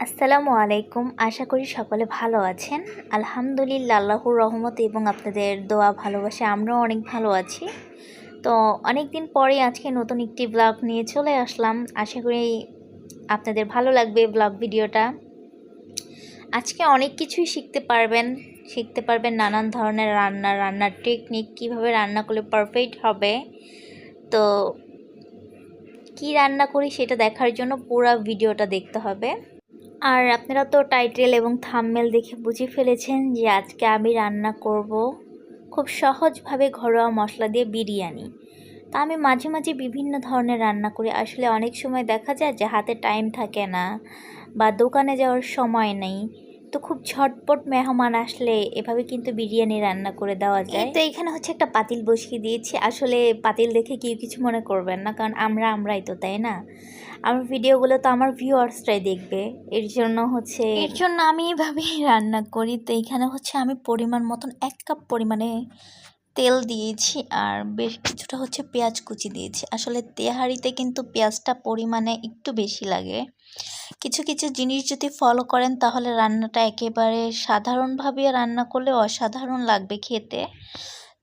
আসসালামু আলাইকুম। আশা করি সকলে ভালো আছেন। আলহামদুলিল্লাহ, আল্লাহর রহমত এবং আপনাদের দোয়া, ভালোবাসা, আমরাও অনেক ভালো আছি। তো অনেক দিন পরে আজকে নতুন একটি ব্লগ নিয়ে চলে আসলাম। আশা করি আপনাদের ভালো লাগবে ব্লগ ভিডিওটা। আজকে অনেক কিছুই শিখতে পারবেন। শিখতে পারবেন নানান ধরনের রান্না, রান্নার টেকনিক কীভাবে রান্না করলে পারফেক্ট হবে। তো কি রান্না করি সেটা দেখার জন্য পুরো ভিডিওটা দেখতে হবে। আর আপনারা তো টাইটেল এবং থামমেল দেখে বুঝে ফেলেছেন যে আজকে আমি রান্না করব খুব সহজভাবে ঘরোয়া মশলা দিয়ে বিরিয়ানি। তা আমি মাঝে মাঝে বিভিন্ন ধরনের রান্না করি। আসলে অনেক সময় দেখা যায় যে হাতে টাইম থাকে না বা দোকানে যাওয়ার সময় নেই। তো খুব ঝটপট মেহমান আসলে এভাবে কিন্তু বিরিয়ানি রান্না করে দেওয়া যায়। তো এখানে হচ্ছে একটা পাতিল বসিয়ে দিয়েছি। আসলে পাতিল দেখে কেউ কিছু মনে করবেন না কারণ আমরা আমরাই তো তাই না? আমার ভিডিওগুলো তো আমার ভিউয়ার্সরাই দেখবে। এর জন্য হচ্ছে এর জন্য আমি এভাবেই রান্না করি। তো এখানে হচ্ছে আমি পরিমাণ মতন এক কাপ পরিমাণে তেল দিয়েছি আর বেশ কিছুটা হচ্ছে পেঁয়াজ কুচি দিয়েছি। আসলে তেহারিতে কিন্তু পেঁয়াজটা পরিমাণে একটু বেশি লাগে। কিছু কিছু জিনিস যদি ফলো করেন তাহলে রান্নাটা একেবারে সাধারণভাবে রান্না করলে অসাধারণ লাগবে খেতে।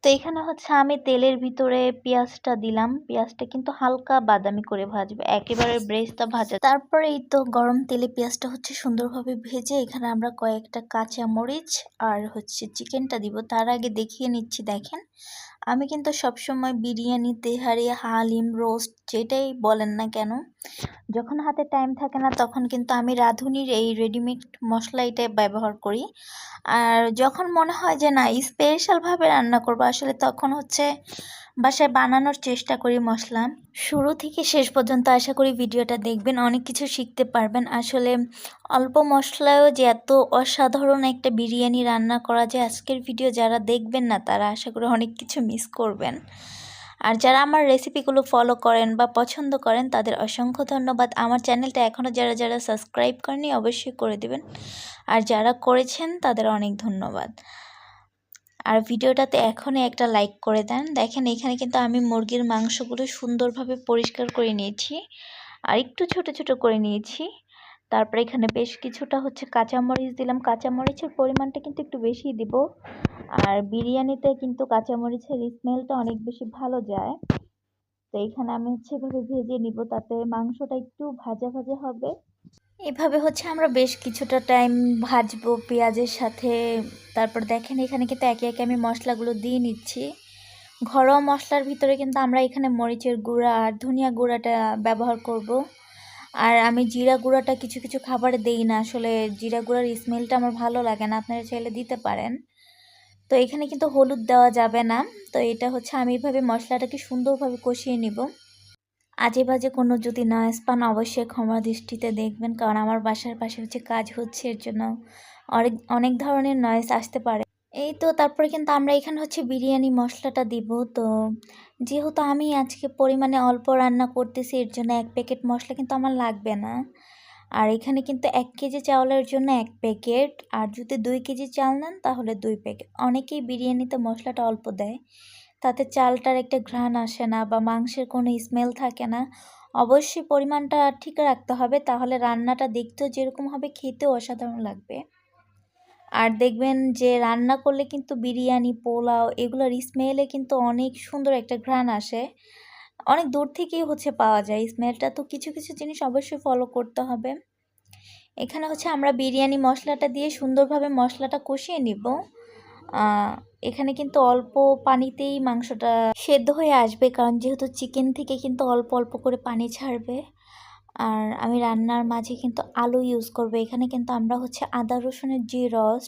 তো এখানে হচ্ছে আমি তেলের ভিতরে পেঁয়াজটা দিলাম। পেঁয়াজটা কিন্তু হালকা বাদামি করে ভাজবে, একেবারে ব্রেস্তা ভাজা। তারপরে এই তো গরম তেলে পেঁয়াজটা হচ্ছে সুন্দরভাবে ভেজে এখানে আমরা কয়েকটা কাঁচা মরিচ আর হচ্ছে চিকেনটা দিব। তার আগে দেখিয়ে নিচ্ছি, দেখেন। আমি কিন্তু সবসময় বিরিয়ানি, তেহারি, হালিম, রোস্ট যেটাই বলেন না কেন, যখন হাতে টাইম থাকে না তখন কিন্তু আমি রাঁধুনির এই রেডিমেড মশলা এটা ব্যবহার করি। আর যখন মনে হয় যে না স্পেশালভাবে রান্না করব, আসলে তখন হচ্ছে বাসায় বানানোর চেষ্টা করি মশলা। শুরু থেকে শেষ পর্যন্ত আশা করি ভিডিওটা দেখবেন, অনেক কিছু শিখতে পারবেন। আসলে অল্প মশলায়ও যে এত অসাধারণ একটা বিরিয়ানি রান্না করা যায়, আজকের ভিডিও যারা দেখবেন না, তারা আশা করি অনেক কিছু মিস করবেন। আর যারা আমার রেসিপিগুলো ফলো করেন বা পছন্দ করেন, তাদের অসংখ্য ধন্যবাদ। আমার চ্যানেলটা এখনও যারা যারা সাবস্ক্রাইব করেনি অবশ্যই করে দেবেন। আর যারা করেছেন, তাদের অনেক ধন্যবাদ। আর ভিডিওটাতে এখনই একটা লাইক করে দেন। দেখেন, এখানে কিন্তু আমি মুরগির মাংসগুলো সুন্দরভাবে পরিষ্কার করে নিয়েছি আর একটু ছোট ছোট করে নিয়েছি। তারপরে এখানে বেশ কিছুটা হচ্ছে কাঁচামরিচ দিলাম। কাঁচামরিচের পরিমাণটা কিন্তু একটু বেশি দিব। আর বিরিয়ানিতে কিন্তু কাঁচামরিচের স্মেলটা অনেক বেশি ভালো যায়। তো এখানে আমি হচ্ছে এভাবে ভেজে নিব। তাতে মাংসটা একটু ভাজা ভাজা হবে। এভাবে হচ্ছে আমরা বেশ কিছুটা টাইম ভাজবো পেঁয়াজের সাথে। তারপর দেখেন এখানে কিন্তু একে একে আমি মশলাগুলো দিয়ে নিচ্ছি। ঘরোয়া মশলার ভিতরে কিন্তু আমরা এখানে মরিচের গুঁড়া আর ধনিয়া গুঁড়াটা ব্যবহার করব। আর আমি জিরা গুঁড়াটা কিছু কিছু খাবারে দেই না, আসলে জিরা গুঁড়ার স্মেলটা আমার ভালো লাগে না, আপনারা চাইলে দিতে পারেন। তো এখানে কিন্তু হলুদ দেওয়া যাবে না, তো এটা হচ্ছে আমি এভাবে মশলাটাকে সুন্দরভাবে কষিয়ে নিব। আজে বাজে কোনো যদি নয়েস পান, অবশ্যই ক্ষমা দৃষ্টিতে দেখবেন, কারণ আমার বাসার পাশে হচ্ছে কাজ হচ্ছে এর জন্য অনেক অনেক ধরনের নয়েস আসতে পারে। এই তো, তারপরে কিন্তু আমরা এখানে হচ্ছে বিরিয়ানি মশলাটা দিব। তো যেহেতু আমি আজকে পরিমাণে অল্প রান্না করতেছি, এর জন্য এক প্যাকেট মশলা কিন্তু আমার লাগবে না। আর এখানে কিন্তু এক কেজি চাউলের জন্য এক প্যাকেট আর যদি দুই কেজি চাল নেন, তাহলে দুই প্যাকেট অনেকেই বিরিয়ানিতে মশলাটা অল্প দেয়। তাতে চালটার একটা ঘ্রাণ আসে না বা মাংসের কোনো স্মেল থাকে না। অবশ্যই পরিমাণটা ঠিক রাখতে হবে, তাহলে রান্নাটা দেখতেও যেরকম হবে, খেতেও অসাধারণ লাগবে। আর দেখবেন যে রান্না করলে কিন্তু বিরিয়ানি, পোলাও এগুলোর স্মেলে কিন্তু অনেক সুন্দর একটা ঘ্রাণ আসে। অনেক দূর থেকেই হচ্ছে পাওয়া যায় স্মেলটা তো কিছু কিছু জিনিস অবশ্যই ফলো করতে হবে। এখানে হচ্ছে আমরা বিরিয়ানি মশলাটা দিয়ে সুন্দরভাবে মশলাটা কষিয়ে নিব। এখানে কিন্তু অল্প পানিতেই মাংসটা সেদ্ধ হয়ে আসবে, কারণ যেহেতু চিকেন থেকে কিন্তু অল্প অল্প করে পানি ছাড়বে। আর আমি রান্নার মাঝে কিন্তু আলু ইউজ করব। এখানে কিন্তু আমরা হচ্ছে আদা রসুনের যে রস,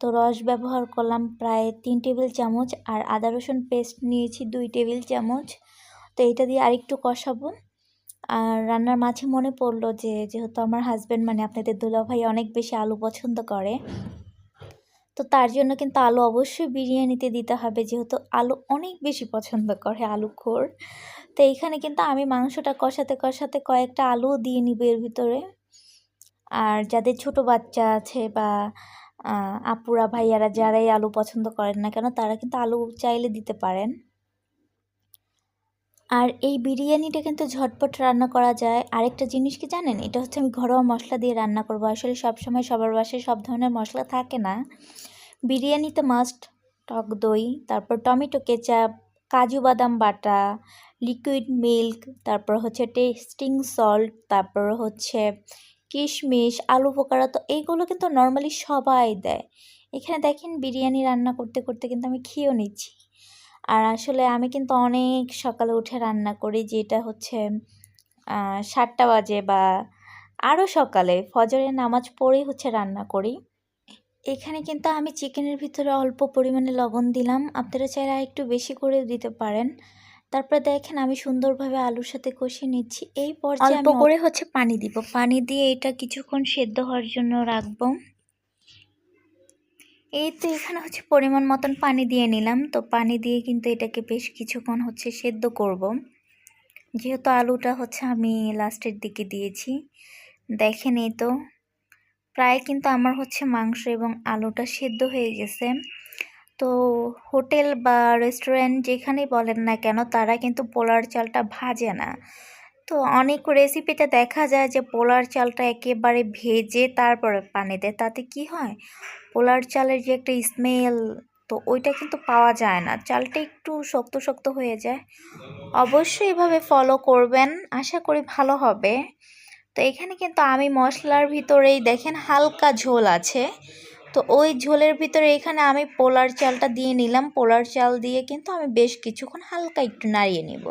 তো রস ব্যবহার করলাম প্রায় তিন টেবিল চামচ, আর আদা রসুন পেস্ট নিয়েছি দুই টেবিল চামচ। তো এটা দিয়ে আরেকটু কষাবো। আর রান্নার মাঝে মনে পড়ল যে, যেহেতু আমার হাজব্যান্ড মানে আপনাদের দুলাভাই অনেক বেশি আলু পছন্দ করে তো তার জন্য কিন্তু আলু অবশ্যই বিরিয়ানিতে দিতে হবে, যেহেতু আলু অনেক বেশি পছন্দ করে আলু খোর। তো এইখানে কিন্তু আমি মাংসটা কষাতে কষাতে কয়েকটা আলুও দিয়ে নিব এর ভিতরে। আর যাদের ছোট বাচ্চা আছে বা আপুরা, ভাইয়ারা যারাই আলু পছন্দ করেন না কেন, তারা কিন্তু আলু চাইলে দিতে পারেন। আর এই বিরিয়ানিটা কিন্তু ঝটপট রান্না করা যায়। আরেকটা জিনিস কি জানেন? এটা হচ্ছে আমি ঘরোয়া মশলা দিয়ে রান্না করব। আসলে সবসময় সবার বাসায় সব ধরনের মশলা থাকে না। বিরিয়ানিতে মাস্ট টক দই, তারপর টমেটো কেচাপ, কাজু বাদাম বাটা লিকুইড মিল্ক তারপর হচ্ছে টেস্টিং সল্ট তারপর হচ্ছে কিশমিশ, আলু পোকারা তো এইগুলো কিন্তু নর্মালি সবাই দেয়। এখানে দেখেন বিরিয়ানি রান্না করতে করতে কিন্তু আমি খেয়েও নিচ্ছি। আর আসলে আমি কিন্তু অনেক সকালে উঠে রান্না করি, যেটা হচ্ছে সাতটা বাজে বা আরও সকালে। ফজরের নামাজ পড়েই হচ্ছে রান্না করি। এখানে কিন্তু আমি চিকেনের ভিতরে অল্প পরিমাণে লবণ দিলাম। আপনারা চাইলে একটু বেশি করে দিতে পারেন। তারপরে দেখেন আমি সুন্দরভাবে আলুর সাথে কষিয়ে নিচ্ছি। এই পর্যায়ে অল্প করে হচ্ছে পানি দিব। পানি দিয়ে এটা কিছুক্ষণ সেদ্ধ হওয়ার জন্য রাখব। এই তো এখানে হচ্ছে পরিমাণ মতন পানি দিয়ে নিলাম। তো পানি দিয়ে কিন্তু এটাকে বেশ কিছুক্ষণ হচ্ছে সেদ্ধ করব। যেহেতু আলুটা হচ্ছে আমি লাস্টের দিকে দিয়েছি। দেখেন এই তো প্রায় কিন্তু আমার হচ্ছে মাংস এবং আলুটা সেদ্ধ হয়ে গেছে। তো হোটেল বা রেস্টুরেন্ট যেখানেই বলেন না কেন, তারা কিন্তু পোলার চালটা ভাজে না। তো অনেক রেসিপিতে দেখা যায় যে পোলার চালটা একেবারে ভেজে তারপরে পানি দেয়। তাতে কি হয়? পোলার চালের যে একটা স্মেল তো ওইটা কিন্তু পাওয়া যায় না। চালটা একটু শক্ত শক্ত হয়ে যায়। অবশ্যই এভাবে ফলো করবেন। আশা করি ভালো হবে। তো এখানে কিন্তু আমি মশলার ভিতরেই দেখেন হালকা ঝোল আছে। তো ওই ঝোলের ভিতরে এখানে আমি পোলার চালটা দিয়ে নিলাম। পোলার চাল দিয়ে কিন্তু আমি বেশ কিছুক্ষণ হালকা একটু নাড়িয়ে নিব,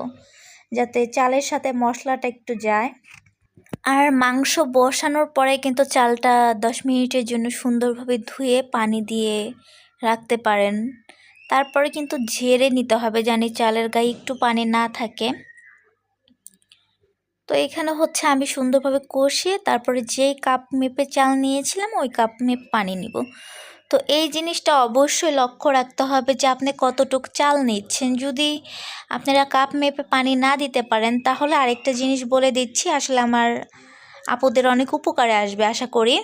যাতে চালের সাথে মশলাটা একটু যায়। আর মাংস বসানোর পরে কিন্তু চালটা দশ মিনিটের জন্য সুন্দরভাবে ধুয়ে পানি দিয়ে রাখতে পারেন। তারপরে কিন্তু ঝেড়ে নিতে হবে, জানি চালের গায়ে একটু পানি না থাকে। তো এখানে হচ্ছে আমি সুন্দরভাবে কষিয়ে তারপরে যেই কাপ মেপে চাল নিয়েছিলাম, ওই কাপ মেপে পানি নিব। তো এই জিনিসটা অবশ্যই লক্ষ্য রাখতে হবে যে আপনি কতটুক চাল নিচ্ছেন। যদি আপনারা কাপ মেপে পানি না দিতে পারেন, তাহলে আরেকটা জিনিস বলে দিচ্ছি, আসলে আমার আপুদের অনেক উপকারে আসবে, আশা করি।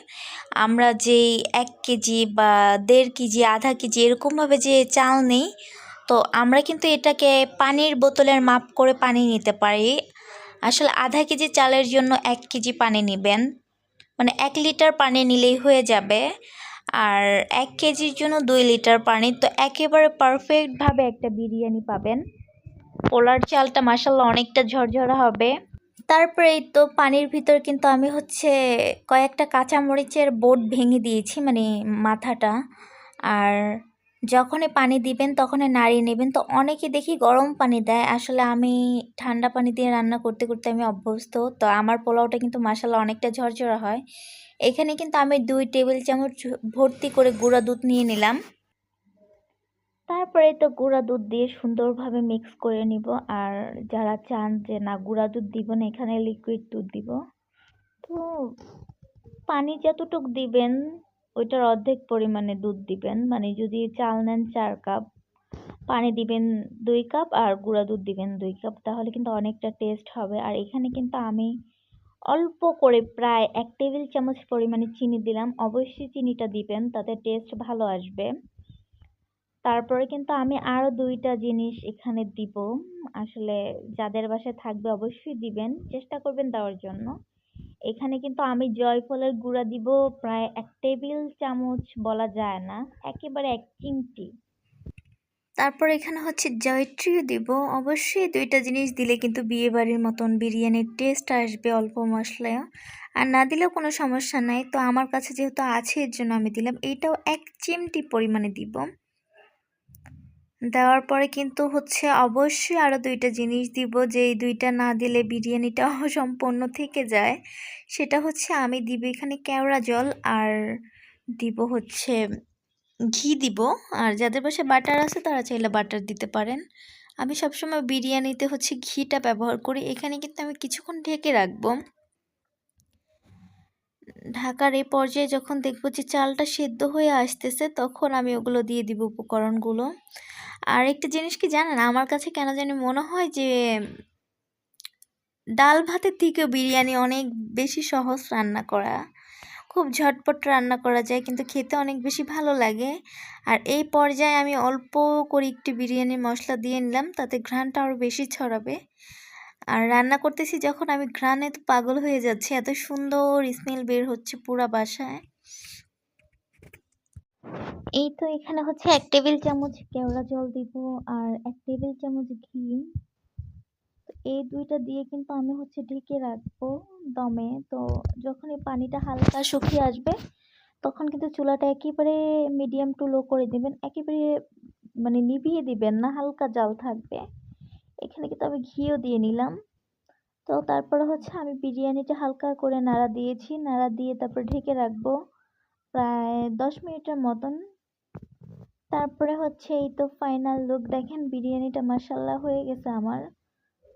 আমরা যেই এক কেজি বা দেড় কেজি, আধা কেজি এরকমভাবে যে চাল নেই, তো আমরা কিন্তু এটাকে পানির বোতলের মাপ করে পানি নিতে পারি। আসলে আধা কেজি চালের জন্য এক কেজি পানি নেবেন। মানে এক লিটার পানি নিলেই হয়ে যাবে। আর এক কেজির জন্য দুই লিটার পানি। তো একেবারে পারফেক্টভাবে একটা বিরিয়ানি পাবেন। পোলার চালটা মাসাল্লাহ অনেকটা ঝরঝরা হবে। তারপরে এই তো পানির ভিতর কিন্তু আমি হচ্ছে কয়েকটা কাঁচামরিচের বোট ভেঙে দিয়েছি মানে মাথাটা। আর যখনই পানি দিবেন, তখনই নাড়িয়ে নেবেন। তো অনেকে দেখি গরম পানি দেয়। আসলে আমি ঠান্ডা পানি দিয়ে রান্না করতে করতে আমি অভ্যস্ত। তো আমার পোলাওটা কিন্তু মাসাল্লাহ অনেকটা ঝরঝরা হয়। এখানে কিন্তু আমি দুই টেবিল চামচ ভর্তি করে গুঁড়া দুধ নিয়ে নিলাম। তারপরে তো গুঁড়া দুধ দিয়ে সুন্দরভাবে মিক্স করে নিব। আর যারা চান যে না, গুঁড়া দুধ দিব না, এখানে লিকুইড দুধ দিব। তো পানি যতটুক দিবেন ওইটার অর্ধেক পরিমাণে দুধ দিবেন। মানে যদি চাল নেন চার কাপ, পানি দিবেন দুই কাপ আর গুঁড়া দুধ দিবেন দুই কাপ, তাহলে কিন্তু অনেকটা টেস্ট হবে। আর এখানে কিন্তু আমি অল্প করে প্রায় এক টেবিল চামচ পরিমাণে চিনি দিলাম। অবশ্যই চিনিটা দিবেন, তাতে টেস্ট ভালো আসবে। তারপরে কিন্তু আমি আরও দুইটা জিনিস এখানে দিব। আসলে যাদের বাসায় থাকবে অবশ্যই দিবেন। চেষ্টা করবেন দেওয়ার জন্য। এখানে কিন্তু আমি জয়ফলের গুঁড়া দিব প্রায় এক টেবিল চামচ বলা যায় না, একেবারে এক চিমটি। তারপর এখানে হচ্ছে জয়ত্রীও দিব। অবশ্যই দুইটা জিনিস দিলে কিন্তু বিয়ে বাড়ির মতন বিরিয়ানির টেস্ট আসবে অল্প মশলায়। আর না দিলেও কোনো সমস্যা নাই। তো আমার কাছে যেহেতু আছে, এর জন্য আমি দিলাম। এইটাও এক চিমটি পরিমাণে দিব। দেওয়ার পরে কিন্তু হচ্ছে অবশ্যই আরও দুইটা জিনিস দিব, যে এই দুইটা না দিলে বিরিয়ানিটা অসম্পূর্ণ থেকে যায়। সেটা হচ্ছে আমি দিব এখানে কেওড়া জল আর দিব হচ্ছে ঘি দিব। আর যাদের পাশে বাটার আছে তারা চাইলে বাটার দিতে পারেন। আমি সবসময় বিরিয়ানিতে হচ্ছে ঘিটা ব্যবহার করি। এখানে কিন্তু আমি কিছুক্ষণ ঢেকে রাখব। ঢাকার এই পর্যায়ে যখন দেখব যে চালটা সেদ্ধ হয়ে আসতেছে, তখন আমি ওগুলো দিয়ে দিব উপকরণগুলো। আর একটা জিনিস কি জানেন? আমার কাছে কেন জানি মনে হয় যে, ডাল ভাতের থেকেও বিরিয়ানি অনেক বেশি সহজ রান্না করা। খুব ঝটপট রান্না করা যায়, কিন্তু খেতে অনেক বেশি ভালো লাগে। আর এই পর্যায়ে আমি অল্প করে একটু বিরিয়ানির মশলা দিয়ে নিলাম, তাতে ঘ্রাণটা আরও বেশি ছড়াবে। আর রান্না করতেছি যখন আমি ঘ্রাণে তো পাগল হয়ে যাচ্ছে, এত সুন্দর স্মেল বের হচ্ছে পুরা বাসায়। এই তো এখানে হচ্ছে এক টেবিল চামচ কেওড়া জল দিব আর এক টেবিল চামচ ঘি। এই দুইটা দিয়ে কিন্তু আমি হচ্ছে ঢেকে রাখব দমে। তো যখন এই পানিটা হালকা শুকিয়ে আসবে, তখন কিন্তু চুলাটা একেবারে মিডিয়াম টু লো করে দিবেন। একেবারে মানে নিভিয়ে দিবেন না, হালকা জাল থাকবে। এখানে কিন্তু আমি ঘিও দিয়ে নিলাম। তো তারপরে হচ্ছে আমি বিরিয়ানিটা হালকা করে নাড়া দিয়েছি। নাড়া দিয়ে তারপর ঢেকে রাখব প্রায় দশ মিনিটের মতন। তারপরে হচ্ছে এই তো ফাইনাল লুক দেখেন বিরিয়ানিটা মাসাল্লাহ হয়ে গেছে আমার।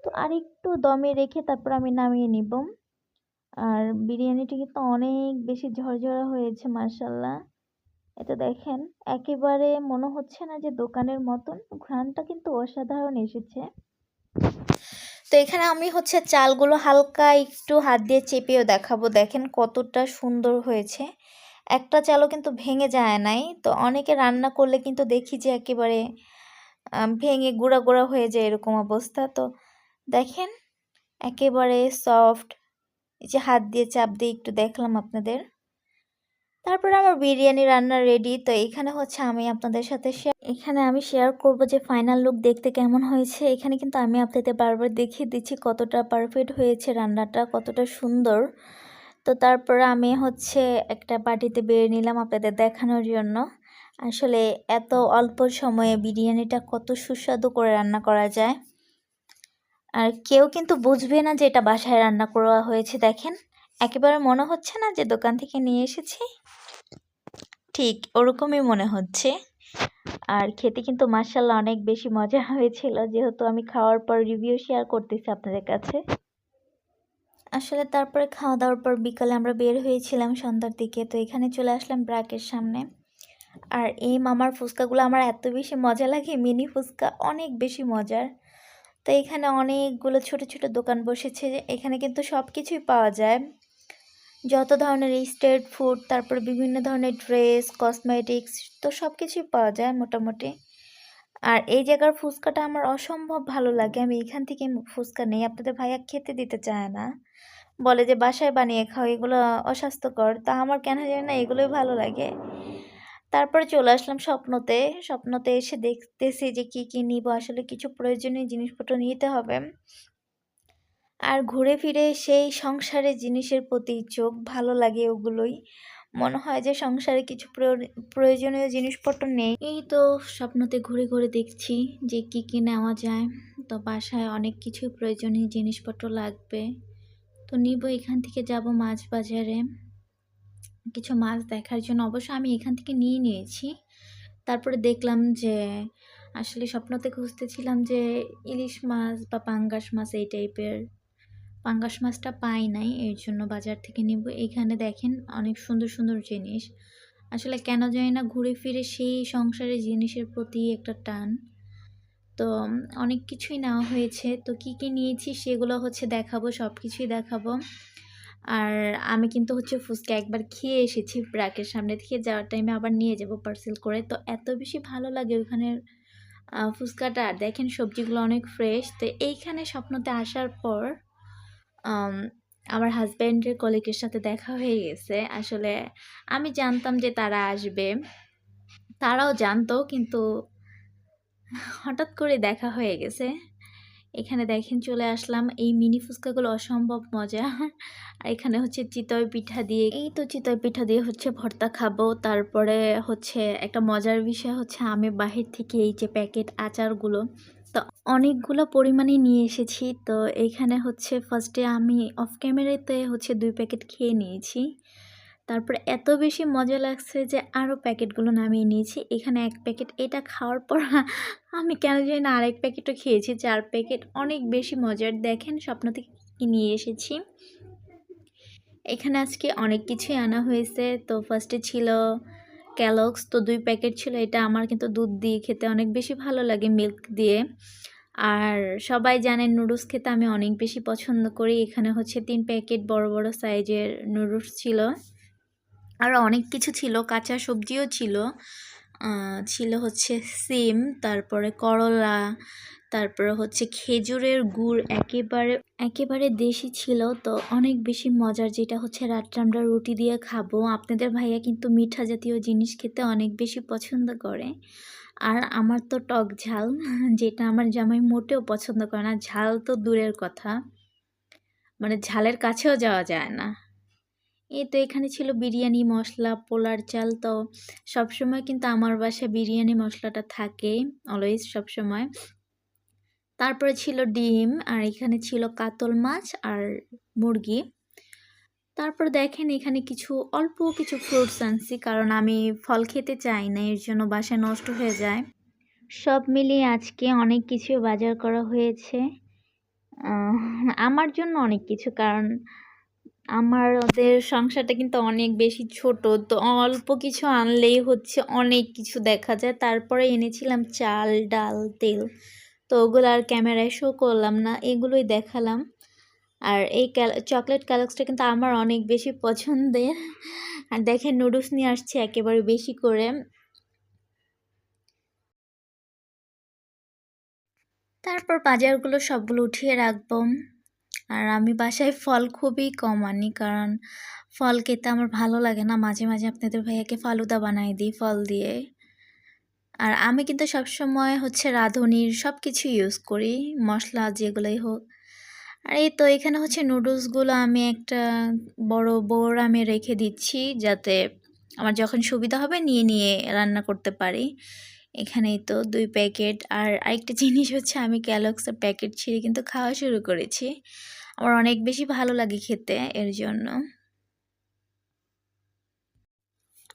তো আর একটু দমে রেখে তারপর আমি নামিয়ে নিব। আর বিরিয়ানিটা কিন্তু অনেক বেশি ঝরঝরা হয়েছে মাসাল্লাহ এটা দেখেন, একেবারে মনে হচ্ছে না যে দোকানের মতন। ঘ্রাণটা কিন্তু অসাধারণ এসেছে। তো এখানে আমি হচ্ছে চালগুলো হালকা একটু হাত দিয়ে চেপেও দেখাবো। দেখেন কতটা সুন্দর হয়েছে। একটা চালও কিন্তু ভেঙে যায় নাই। তো অনেকে রান্না করলে কিন্তু দেখি যে একেবারে ভেঙে গুঁড়া গুঁড়া হয়ে যায় এরকম অবস্থা। তো দেখেন, একেবারে সফট এই যে হাত দিয়ে চাপ দিয়ে একটু দেখলাম আপনাদের। তারপরে আমার বিরিয়ানি রান্না রেডি তো এখানে হচ্ছে আমি আপনাদের সাথে শেয়ার এখানে আমি শেয়ার করব যে ফাইনাল লুক দেখতে কেমন হয়েছে। এখানে কিন্তু আমি আপনাদের বারবার দেখিয়ে দিচ্ছি কতটা পারফেক্ট হয়েছে রান্নাটা, কতটা সুন্দর। তো তারপরে আমি হচ্ছে একটা বাটিতে বেড়ে নিলাম আপনাদের দেখানোর জন্য। আসলে এত অল্প সময়ে বিরিয়ানিটা কত সুস্বাদু করে রান্না করা যায়। আর কেউ কিন্তু বুঝবে না যে এটা বাসায় রান্না করা হয়েছে, দেখেন। একেবারে মনে হচ্ছে না যে দোকান থেকে নিয়ে এসেছি? ঠিক ওরকমই মনে হচ্ছে। আর খেতে কিন্তু মার্শাল্লাহ অনেক বেশি মজা হয়েছিল, যেহেতু আমি খাওয়ার পর রিভিউ শেয়ার করতেছি আপনাদের কাছে। আসলে তারপরে খাওয়া দাওয়ার পর বিকালে আমরা বের হয়েছিলাম সন্ধ্যার দিকে, তো এখানে চলে আসলাম ব্রাকের সামনে। আর এই মামার ফুচকাগুলো আমার এত বেশি মজা লাগে, মিনি ফুচকা অনেক বেশি মজার। তো এখানে অনেকগুলো ছোট ছোট দোকান বসেছে, এখানে কিন্তু সব কিছুই পাওয়া যায়। যত ধরনের স্ট্রিট ফুড, তারপর বিভিন্ন ধরনের ড্রেস, কসমেটিক্স, তো সব কিছুই পাওয়া যায় মোটামুটি। আর এই জায়গার ফুচকাটা আমার অসম্ভব ভালো লাগে। আমি এখান থেকে ফুচকা নেই। আপনাদের ভাইয়া খেতে দিতে চায় না। বলে যে, বাসায় বানিয়ে খাও, এগুলো অস্বাস্থ্যকর। তা আমার কেন জানি না এগুলোই ভালো লাগে। তারপরে চলে আসলাম স্বপ্নতে। স্বপ্নতে এসে দেখতেছি যে, কি কি নিব? আসলে কিছু প্রয়োজনীয় জিনিসপত্র নিতে হবে। আর ঘুরে ফিরে সেই সংসারের জিনিসের প্রতি চোখ ভালো লাগে ওগুলোই। মনে হয় যে সংসারে কিছু প্রয়োজনীয় জিনিসপত্র নেই। এই তো স্বপ্নতে ঘুরে ঘুরে দেখছি যে কি কি নেওয়া যায়। তো বাসায় অনেক কিছু প্রয়োজনীয় জিনিসপত্র লাগবে। তো নিব এখান থেকে যাব মাছ বাজারে। কিছু মাছ দেখার জন্য অবশ্য আমি এখান থেকে নিয়ে নিয়েছি। তারপরে দেখলাম যে আসলে স্বপ্নতে খুঁজতেছিলাম যে ইলিশ মাছ বা পাঙ্গাস মাছ এই টাইপের পাঙ্গাস মাছটা পাই নাই, এর জন্য বাজার থেকে নিব। এখানে দেখেন অনেক সুন্দর সুন্দর জিনিস। আসলে কেন জানি না ঘুরে ফিরে সেই সংসারের জিনিসের প্রতি একটা টান। তো অনেক কিছুই নেওয়া হয়েছে। তো কি কি নিয়েছি সেগুলো হচ্ছে দেখাবো সব কিছুই দেখাবো। আর আমি কিন্তু হচ্ছে ফুচকা একবার খেয়ে এসেছি ব্র্যাকের সামনে থেকে, যাওয়ার টাইমে আবার নিয়ে যাব পার্সেল করে। তো এত বেশি ভালো লাগে ওখানের ফুচকাটা। দেখেন সবজিগুলো অনেক ফ্রেশ তো এইখানে স্বপ্নতে আসার পর আমার হাজব্যান্ডের কলিগের সাথে দেখা হয়ে গেছে। আসলে আমি জানতাম যে তারা আসবে। তারাও জানতো, কিন্তু হঠাৎ করে দেখা হয়ে গেছে। এখানে দেখেন চলে আসলাম। এই মিনি ফুচকাগুলো অসম্ভব মজা। আর এখানে হচ্ছে চিতই পিঠা দিয়ে। এই তো চিতই পিঠা দিয়ে হচ্ছে ভর্তা খাব। তারপরে হচ্ছে একটা মজার বিষয় হচ্ছে আমি বাহির থেকে এই যে প্যাকেট আচারগুলো তো অনেকগুলো পরিমাণে নিয়ে এসেছি। তো এইখানে হচ্ছে ফার্স্টে আমি অফ ক্যামেরাতে হচ্ছে দুই প্যাকেট খেয়ে নিয়েছি। তারপরে এত বেশি মজা লাগছে যে আরও প্যাকেটগুলো নামিয়ে নিয়েছি। এখানে এক প্যাকেট এটা খাওয়ার পর আমি কেন জানি না আরেক প্যাকেটও খেয়েছি। চার প্যাকেট অনেক বেশি মজার। দেখেন স্বপ্ন থেকে নিয়ে এসেছি। এখানে আজকে অনেক কিছুই আনা হয়েছে। তো ফার্স্টে ছিল ক্যালক্স তো দুই প্যাকেট ছিল, এটা আমার কিন্তু দুধ দিয়ে খেতে অনেক বেশি ভালো লাগে মিল্ক দিয়ে। আর সবাই জানেন নুডলস খেতে আমি অনেক বেশি পছন্দ করি, এখানে হচ্ছে তিন প্যাকেট বড় বড় সাইজের নুডলস ছিল। আর অনেক কিছু ছিল, কাঁচা সবজিও ছিল। ছিল হচ্ছে সিম, তারপরে করলা, তারপরে হচ্ছে খেজুরের গুড়, একেবারে একেবারে দেশি ছিল। তো অনেক বেশি মজার যেটা হচ্ছে রাত্রে আমরা রুটি দিয়ে খাব। আপনাদের ভাইয়া কিন্তু মিঠা জাতীয় জিনিস খেতে অনেক বেশি পছন্দ করে। আর আমার তো টক ঝাল, যেটা আমার জামাই মোটেও পছন্দ করে না। ঝাল তো দূরের কথা। মানে ঝালের কাছেও যাওয়া যায় না। এই তো এখানে ছিল বিরিয়ানি, মশলা, পোলার চাল তো সবসময় কিন্তু আমার বাসায় বিরিয়ানি মশলাটা থাকে অলওয়েজ সবসময়। তারপরে ছিল ডিম আর এখানে ছিল কাতল মাছ আর মুরগি। তারপর দেখেন এখানে কিছু, অল্প কিছু ফ্রুটস আনছি কারণ আমি ফল খেতে চাই না, এর জন্য বাসায় নষ্ট হয়ে যায়। সব মিলিয়ে আজকে অনেক কিছু বাজার করা হয়েছে। আমার জন্য অনেক কিছু কারণ আমার ওদের সংসারটা কিন্তু অনেক বেশি ছোট, তো অল্প কিছু আনলেই হচ্ছে অনেক কিছু দেখা যায়। তারপরে এনেছিলাম চাল, ডাল, তেল, তো ওগুলো আর ক্যামেরায় শো করলাম না, এগুলোই দেখালাম। আর এই চকলেট ক্যালক্সটা কিন্তু আমার অনেক বেশি পছন্দের। আর দেখেন নুডলস নিয়ে আসছে একেবারে বেশি করে। তারপর বাজারগুলো সবগুলো উঠিয়ে রাখব। আর আমি বাসায় ফল খুবই কম আনি, কারণ ফল খেতে আমার ভালো লাগে না। মাঝে মাঝে আপনাদের ভাইয়াকে ফালুদা বানাই দিই ফল দিয়ে। আর আমি কিন্তু সবসময় হচ্ছে রাঁধুনির সব কিছু ইউজ করি, মশলা যেগুলোই হোক। আর এই তো এখানে হচ্ছে নুডলসগুলো আমি একটা বড় বোর আমি রেখে দিচ্ছি, যাতে আমার যখন সুবিধা হবে নিয়ে নিয়ে রান্না করতে পারি। এখানেই তো দুই প্যাকেট। আর আরেকটা জিনিস হচ্ছে আমি ক্যালক্সের প্যাকেট ছিঁড়ে কিন্তু খাওয়া শুরু করেছি। আমার অনেক বেশি ভালো লাগে খেতে, এর জন্য।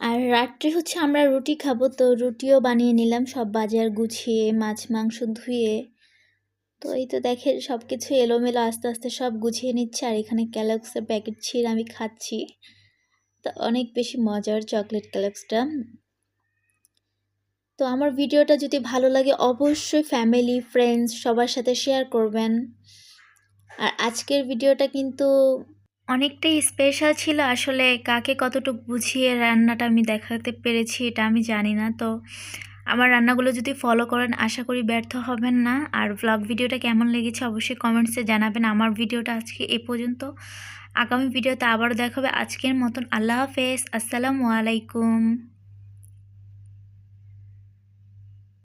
আর রাত্রে হচ্ছে আমরা রুটি খাব, তো রুটিও বানিয়ে নিলাম, সব বাজার গুছিয়ে, মাছ, মাংস ধুয়ে। তো এই তো দেখে সব কিছু এলোমেলো, আস্তে আস্তে সব গুছিয়ে নিচ্ছে, আর এখানে ক্যালক্সের প্যাকেট ছিঁড়ে আমি খাচ্ছি। তো অনেক বেশি মজার চকলেট ক্যালক্সটা তো আমার ভিডিওটা যদি ভালো লাগে, অবশ্যই ফ্যামিলি ফ্রেন্ডস সবার সাথে শেয়ার করবেন। আর আজকের ভিডিওটা কিন্তু অনেকটাই স্পেশাল ছিল। আসলে কাকে কতটুকু বুঝিয়ে রান্নাটা আমি দেখাতে পেরেছি এটা আমি জানি না। তো আমার রান্নাগুলো যদি ফলো করেন, আশা করি ব্যর্থ হবেন না। আর ব্লগ ভিডিওটা কেমন লেগেছে অবশ্যই কমেন্টসে জানাবেন। আমার ভিডিওটা আজকে এ পর্যন্ত। আগামী ভিডিওতে আবারও দেখাবে আজকের মতন আল্লাহ হাফেজ। আসসালামু আলাইকুম।